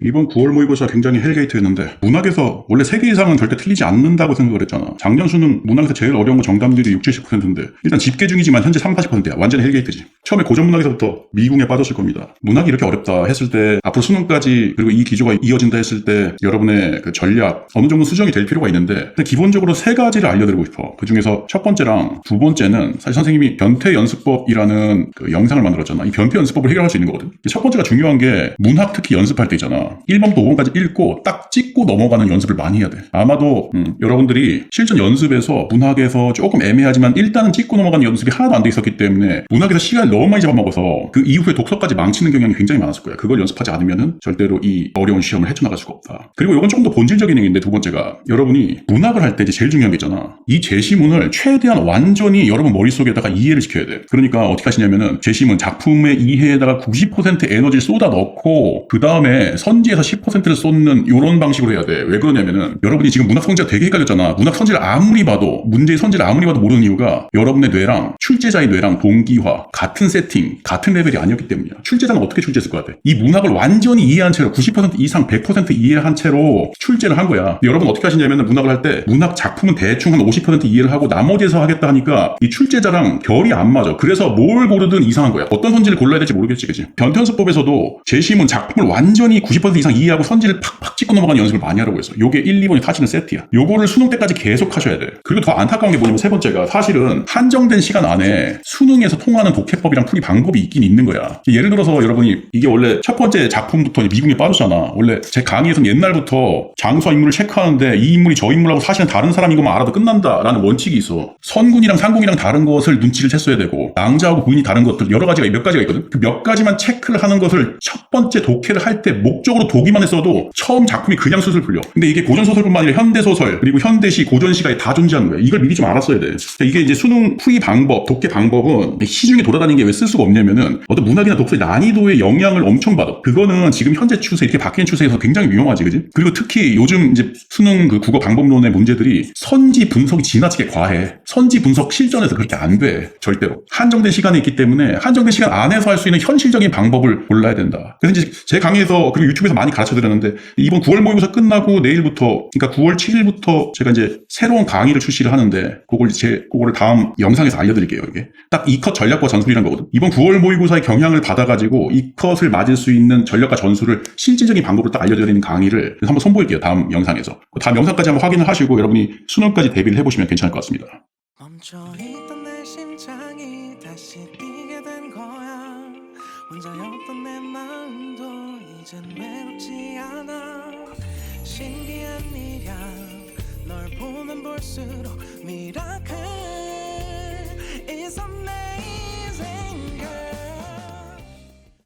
이번 9월 모의고사 굉장히 헬게이트였는데 문학에서 원래 3개 이상은 절대 틀리지 않는다고 생각을 했잖아. 작년 수능 문학에서 제일 어려운 거 정답률이 6, 70%인데 일단 집계 중이지만 현재 3, 40%야. 완전 헬게이트지. 처음에 고전 문학에서부터 미궁에 빠졌을 겁니다. 문학이 이렇게 어렵다 했을 때 앞으로 수능까지 그리고 이 기조가 이어진다 했을 때 여러분의 그 전략 어느 정도 수정이 될 필요가 있는데 기본적으로 세 가지를 알려드리고 싶어. 그 중에서 첫 번째랑 두 번째는 사실 선생님이 변태 연습법이라는 그 영상을 만들었잖아. 이 변태 연습법을 해결할 수 있는 거거든. 첫 번째가 중요한 게 문학 특히 연습할 때 있잖아. 1번부터 5번까지 읽고 딱 찍고 넘어가는 연습을 많이 해야 돼. 아마도 음, 여러분들이 실전 연습에서 문학에서 조금 애매하지만 일단은 찍고 넘어가는 연습이 하나도 안 돼 있었기 때문에 문학에서 시간을 너무 많이 잡아먹어서 그 이후에 독서까지 망치는 경향이 굉장히 많았을 거야. 그걸 연습하지 않으면은 절대로 이 어려운 시험을 헤쳐나갈 수가 없다. 그리고 이건 조금 더 본질적인 얘기인데 두 번째가 여러분이 문학을 할 때 제일 중요한 게 있잖아. 이 제시문을 최대한 완전히 여러분 머릿속에다가 이해를 시켜야 돼. 그러니까 어떻게 하시냐면은 제시문 작품의 이해에다가 90% 에너지를 쏟아 넣고 그 다음에 선 지에서 10%를 쏟는 이런 방식으로 해야 돼. 왜 그러냐면은 여러분이 지금 문학 성지가 되게 헷갈렸잖아. 문학 성지를 아무리 봐도 문제의 선지를 아무리 봐도 모르는 이유가 여러분의 뇌랑 출제자의 뇌랑 동기화 같은 세팅 같은 레벨이 아니었기 때문이야. 출제자는 어떻게 출제했을 것 같아? 이 문학을 완전히 이해한 채로 90% 이상 100% 이해한 채로 출제를 한 거야. 여러분 어떻게 하시냐면은 문학을 할 때 문학 작품은 대충 한 50% 이해를 하고 나머지에서 하겠다 하니까 이 출제자랑 결이 안 맞아. 그래서 뭘 고르든 이상한 거야. 어떤 선지를 골라야 될지 모르겠지, 그지? 변편수법에서도 제시문 작품을 완전히 90% 이상 이해하고 선지를 팍팍 찍고 넘어가는 연습을 많이 하라고 했어. 요게 1, 2번이 타시는 세트야. 요거를 수능 때까지 계속 하셔야 돼. 그리고 더 안타까운 게 뭐냐면 세 번째가 사실은 한정된 시간 안에 수능에서 통하는 독해법이랑 풀이 방법이 있긴 있는 거야. 예를 들어서 여러분이 이게 원래 첫 번째 작품부터 미궁에 빠졌잖아. 원래 제 강의에서는 옛날부터 장수와 인물을 체크하는데 이 인물이 저 인물하고 사실은 다른 사람인 것만 알아도 끝난다라는 원칙이 있어. 선군이랑 상궁이랑 다른 것을 눈치를 챘어야 되고 낭자하고 부인이 다른 것들 여러 가지가 몇 가지가 있거든. 그 몇 가지만 체크를 하는 것을 첫 번째 독해를 할 때 목적 으로 보기만 했어도 처음 작품이 그냥 술술 풀려. 근데 이게 고전 소설뿐만 아니라 현대 소설 그리고 현대시 고전 시가 다 존재하는 거야. 이걸 미리 좀 알았어야 돼. 이게 이제 수능 풀이 방법, 독해 방법은 시중에 돌아다니는 게 왜 쓸 수가 없냐면은 어떤 문학이나 독서의 난이도의 영향을 엄청 받아. 그거는 지금 현재 추세 이렇게 바뀌는 추세에서 굉장히 유용하지, 그지? 그리고 특히 요즘 이제 수능 그 국어 방법론의 문제들이 선지 분석이 지나치게 과해. 선지 분석 실전에서 그렇게 안 돼. 절대로. 한정된 시간이 있기 때문에 한정된 시간 안에서 할 수 있는 현실적인 방법을 골라야 된다. 그래서 이제 제 강의에서 그리고 유튜브에 서 많이 가르쳐 드렸는데 이번 9월 모의고사 끝나고 내일부터 그러니까 9월 7일부터 제가 이제 새로운 강의를 출시를 하는데 그걸 제 그거를 다음 영상에서 알려드릴게요. 이게 딱 이컷 전략과 전술이란 거거든. 이번 9월 모의고사의 영향을 받아가지고 이 컷을 맞을 수 있는 전략과 전술을 실질적인 방법을 딱 알려드리는 강의를 한번 선보일게요. 다음 영상에서. 그 다음 영상까지 한번 확인을 하시고 여러분이 수능까지 대비를 해보시면 괜찮을 것 같습니다. 혼자였던 내 마음도 이젠 외롭지 않아. 신비한 미련 널 보면 볼수록 미라클